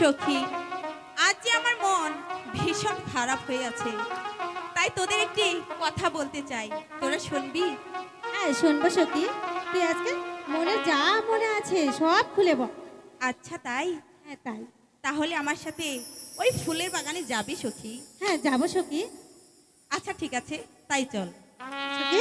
সখী আজ যে আমার মন ভীষণ খারাপ হয়ে আছে তাই তোদের একটি কথা বলতে চাই। তোরা শুনবি? হ্যাঁ শুনব সখী। তুই আজকে মনে যা মনে আছে সব খুলে বল। আচ্ছা তাই? হ্যাঁ তাই। তাহলে আমার সাথে ওই ফুলের বাগানে যাবি সখী। হ্যাঁ যাব সখী। আচ্ছা ঠিক আছে তাই চল। সখী?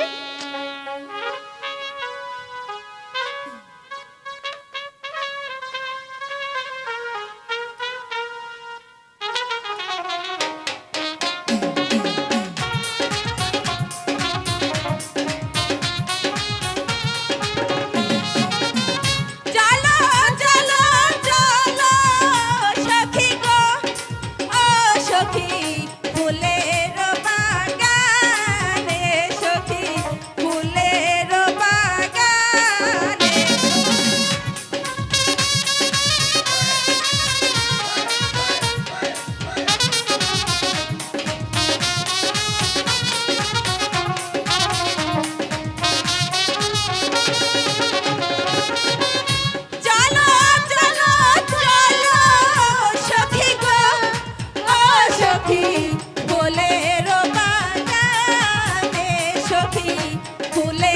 ফুলে